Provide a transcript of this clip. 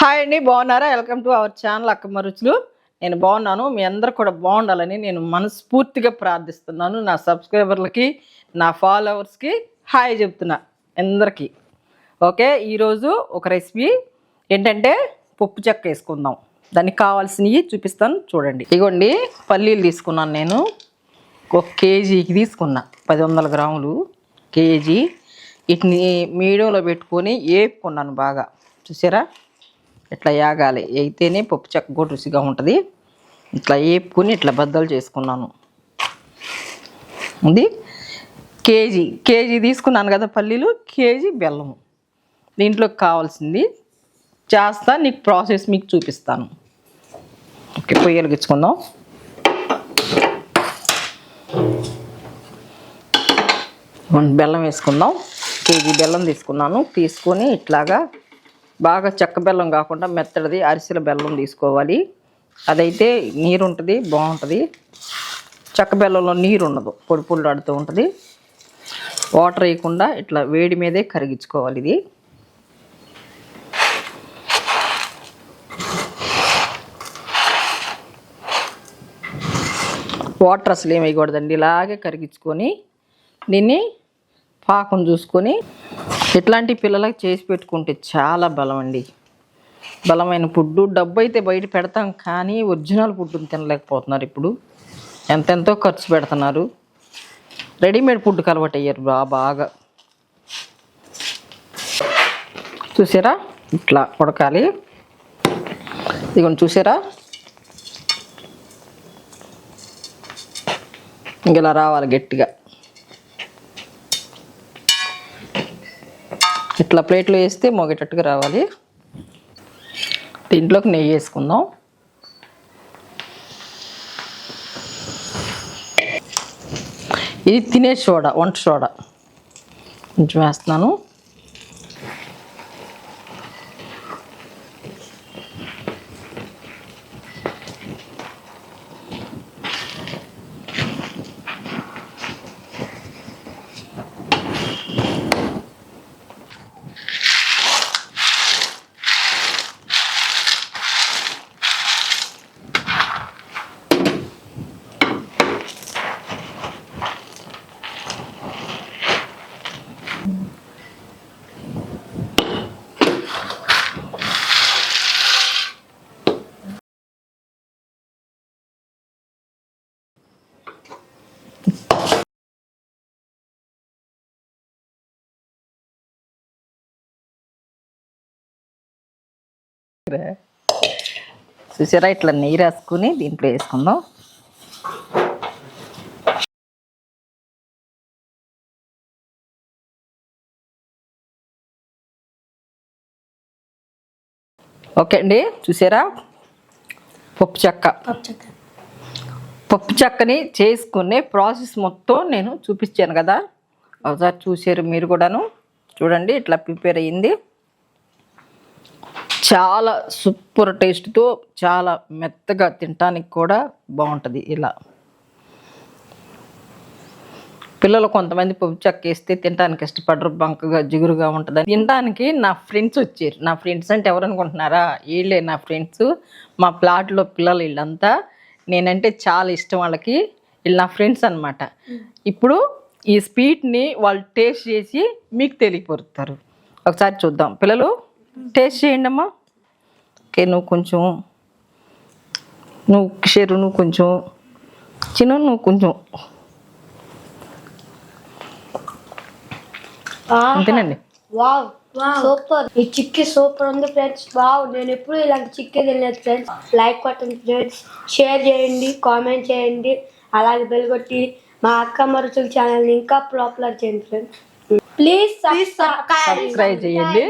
Hi అండి బాగున్నారా? Welcome to our channel Akkamma Ruchulu. నేను బాగున్నాను మీ అందరు కూడా బాగుండాలని నేను మనస్ఫూర్తిగా ప్రార్థిస్తున్నాను నా సబ్స్క్రైబర్లకి నా ఫాలోవర్స్కి. హాయ్ చెప్తున్నా అందరికీ. ఓకే ఈరోజు ఒక రెసిపీ ఏంటంటే పప్పు చెక్క వేసుకుందాం. దానికి కావాల్సినవి చూపిస్తాను చూడండి. ఇగోండి పల్లీలు తీసుకున్నాను నేను. ఒక కేజీకి తీసుకున్నా పది వందల గ్రాములు కేజీ. వీటిని మీడియంలో పెట్టుకొని వేపుకున్నాను బాగా. చూసారా? ఇట్లా యాగాలి. అయితేనే పప్పు చెక్క కూడా రుచిగా ఉంటుంది. ఇట్లా వేపుకొని ఇట్లా బద్దలు చేసుకున్నాను. ఇది కేజీ కేజీ తీసుకున్నాను కదా పల్లీలు కేజీ బెల్లము. దీంట్లోకి కావాల్సింది చేస్తా నీకు ప్రాసెస్ మీకు చూపిస్తాను. ఓకే పొయ్యి వెలిగించుకుందాం బెల్లం వేసుకుందాం. కేజీ బెల్లం తీసుకున్నాను. తీసుకొని ఇట్లాగా బాగా చెక్క బెల్లం కాకుండా మెత్తడిది అరిసెల బెల్లం తీసుకోవాలి. అదైతే నీరు ఉంటుంది బాగుంటుంది. చెక్క బెల్లంలో నీరు ఉండదు పొడి పొడిలాడుతూ ఉంటుంది. వాటర్ వేయకుండా ఇట్లా వేడి మీదే కరిగించుకోవాలి ఇది. వాటర్ అసలు ఏమి వేయకూడదండి ఇలాగే కరిగించుకొని దీన్ని పాకం చూసుకొని ఇట్లాంటి పిల్లలకి చేసి పెట్టుకుంటే చాలా బలం అండి బలమైన ఫుడ్ డబ్బు అయితే బయట పెడతాం కానీ ఒరిజినల్ ఫుడ్ తినలేకపోతున్నారు ఇప్పుడు. ఎంతెంతో ఖర్చు పెడుతున్నారు. రెడీమేడ్ ఫుడ్కి అలవాటు అయ్యారు బా బాగా. చూసారా? ఇట్లా ఉడకాలి. ఇదిగోండి చూసారా? ఇంక ఇలా రావాలి గట్టిగా. ఇట్లా ప్లేట్లో వేస్తే మొగేటట్టుగా రావాలి. దీంట్లోకి నెయ్యి వేసుకుందాం. ఇది తినే సోడా వంట సోడా. కొంచెం వేస్తున్నాను. చూసారా ఇట్లా నెయ్యి రాసుకుని దీంట్లో వేసుకుందాం. ఓకే అండి చూసారా? పప్పు చెక్క. పప్పు చెక్కని చేసుకునే ప్రాసెస్ మొత్తం నేను చూపించాను కదా. ఒకసారి చూసారు మీరు కూడాను. చూడండి ఇట్లా ప్రిపేర్ అయ్యింది చాలా సూపర్ టేస్ట్తో చాలా మెత్తగా తినటానికి కూడా బాగుంటుంది ఇలా. పిల్లలు కొంతమంది పప్పు చెక్క వేస్తే తినడానికి ఇష్టపడరు బంకగా జిగురుగా ఉంటుంది తినడానికి నా ఫ్రెండ్స్ వచ్చారు. నా ఫ్రెండ్స్ అంటే ఎవరు అనుకుంటున్నారా? వీళ్ళే నా ఫ్రెండ్స్. మా ప్లాట్లో పిల్లలు వీళ్ళంతా. నేనంటే చాలా ఇష్టం వాళ్ళకి. వీళ్ళు నా ఫ్రెండ్స్ అనమాట ఇప్పుడు ఈ స్వీట్ని వాళ్ళు టేస్ట్ చేసి మీకు తెలియపరుతారు. ఒకసారి చూద్దాం. పిల్లలు టేస్ట్ చేయండి అమ్మా ఓకే నువ్వు కొంచెం నువ్వు షేరు నువ్వు కొంచెం చిన్న నువ్వు కొంచెం. అంతేనండి. Wow super. ఈ చిక్కీ సూపర్ ఉంది ఫ్రెండ్స్. వావ్ నేను ఎప్పుడు ఇలాంటి చిక్కీ తినలేదు ఫ్రెండ్స్. లైక్ కొట్టండి ఫ్రెండ్స్. షేర్ చేయండి కామెంట్ చేయండి. అలాగే బెల్ కొట్టి మా అక్క మరుచుల ఛానల్ని ఇంకా పాపులర్ చేయండి ఫ్రెండ్స్. ప్లీజ్ సబ్స్క్రైబ్ సబ్స్క్రైబ్ చేయండి.